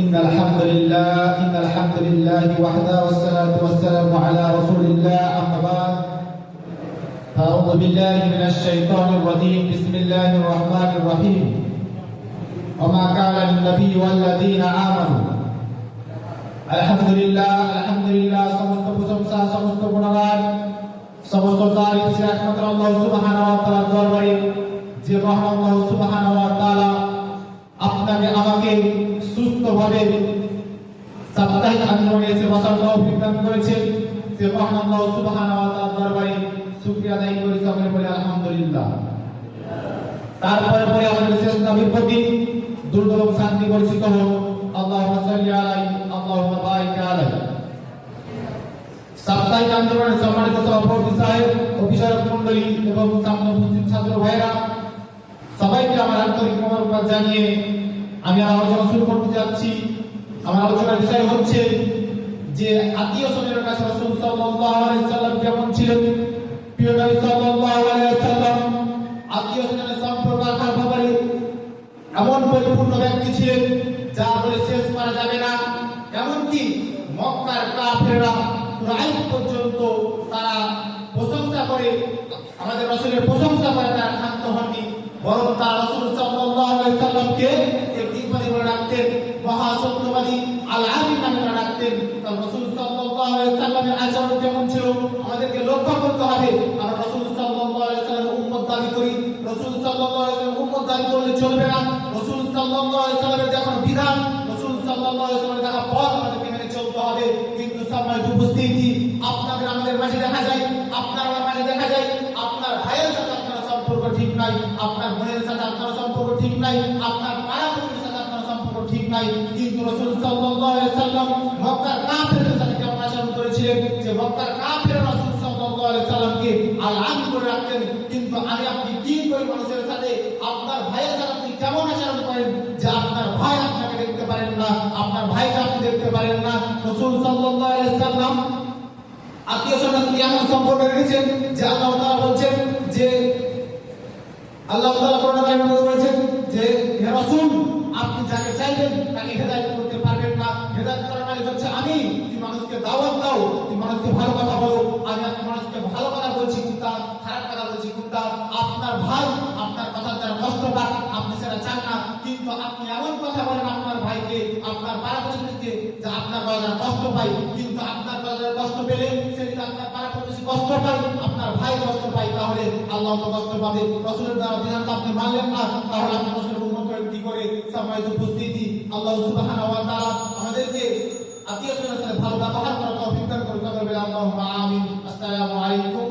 إن الحمد لله إن الحمد لله وحده والصلاة والسلام على رسول الله أما بعد أعوذ بالله من الشيطان الرجيم بسم الله الرحمن الرحيم وما كان للنبي والذين آمنوا الحمد لله الحمد لله সমস্ত প্রশংসা সমস্ত গুণগান সমস্ত তারিফ সে একমাত্র আল্লাহ সুবহানাহু ওয়া তাআলার দরবারে যে মহান আল্লাহ সুবহানাহু ওয়া তাআলা আপনাকে আমাকে সুস্থভাবে সাপ্তাহিক আন্দোলনে বসার তৌফিক দান করেছেন, সে মহান আল্লাহ তাআলার দরবারে শুকরিয়া আদায় করি সকলে বলে আলহামদুলিল্লাহ। তারপরে পরে আমাদের শেষ নবীর প্রতি দুর্দম শান্তি বর্ষিত হোক। আল্লাহুম্মা সাল্লি বারিক সাপ্তাহিক সম্মানিত সভাপতি সাহেব এবং ছাত্র ভাইরা সবাইকে আমার আন্তরিক জানিয়ে আমি আলোচনা শুরু করতে যাচ্ছি। আমার আলোচনার বিষয় হচ্ছে যে আত্মীয় স্বজনের কাছে রাসূল সাল্লাল্লাহু আলাইহি সাল্লাম কেমন ছিলেন? প্রিয় নবী সাল্লাল্লাহু আলাইহি সাল্লাম আত্মীয় স্বজনের সম্পর্ক রাখার ব্যাপারে এমন পরিপূর্ণ ব্যক্তি ছিলেন যা বলে শেষ করা যাবে না। এমনকি মক্কার কাফেররা কুরাইশ পর্যন্ত তারা প্রশংসা করে, আমাদের রাসূলের প্রশংসা করে তারা ক্ষান্ত হননি। বরং তারা রাসূল সাল্লাল্লাহু আলাইহি সাল্লামকে ডাকতেন মহা সত্যবাদী আল নামে তারা ডাকতেন তার রাসূল সাল্লামের আচরণ কেমন ছিল, আমাদেরকে লক্ষ্য করতে হবে। আমরা রাসূল সাল্লামের উম্মত দাবি করি, রাসূল সাল্লামের উম্মত দাবি করলে চলবে না। রাসূল সাল্লামের যখন বিধান, রাসূল সাল্লামের দেখা পথ আমাদেরকে মেনে চলতে হবে। কিন্তু সময় উপস্থিতি, আপনাদের আমাদের মাঝে দেখা যায়, আপনার আমার মাঝে দেখা যায়, আপনার ভাইয়ের সাথে আপনার সম্পর্ক ঠিক নাই, আপনার বোনের সাথে আপনার সম্পর্ক ঠিক নাই, আপনার নাই। কিন্তু রাসূল সাল্লাল্লাহু আলাইহি সাল্লাম মক্কার কাফেরদের সাথে কেমন আচরণ করেছিলেন? যে মক্কার কাফের রাসূল সাল্লাল্লাহু আলাইহি সাল্লামকে আলান করে রাখতেন। কিন্তু আমি আপনি কি করি মানুষের সাথে আপনার ভাইয়ের সাথে আপনি কেমন আচরণ করেন? যে আপনার ভাই আপনাকে দেখতে পারেন না, আপনার ভাইকে আপনি দেখতে পারেন না। রাসূল সাল্লাল্লাহু আলাইহি সাল্লাম আত্মীয় স্বজন এমন সম্পর্ক রেখেছেন যে আল্লাহ তাআলা বলছেন যে, আল্লাহ তাআলা কোরআন বলেছেন যে, হে রাসূল আপনি যাকে চাইবেন তাকে হেদায়ত করতে পারবেন না। হেদায়ত করার মানে হচ্ছে আমি, তুমি মানুষকে দাওয়াত দাও, তুমি মানুষকে ভালো কথা বলো। আমি আপনি মানুষকে ভালো কথা বলছি কোনটা খারাপ কথা বলছি কোনটা আপনার ভাই, আপনার কথা দ্বারা কষ্ট পাক আপনি সেটা চান না। কিন্তু আপনি এমন কথা বলেন আপনার ভাইকে, আপনার পাড়া প্রতিবেশীকে যে আপনার কথা কষ্ট পাই কিন্তু আপনার কথা কষ্ট পেলে সে যদি আপনার পাড়া প্রতিবেশী কষ্ট পায়, আপনার ভাই কষ্ট পায়। তাহলে আল্লাহ কষ্ট পাবে। রসুলের দ্বারা আপনি মানলেন না। তাহলে আপনি রসুলের কি করে সম্মানিত উপস্থিতি, আল্লাহ সুবহানাহু ওয়া তাআলা আমাদেরকে আত্মীয় স্বজনের সাথে ভালো ব্যবহার করার তৌফিক দান করুন। আমিন। আসসালামু আলাইকুম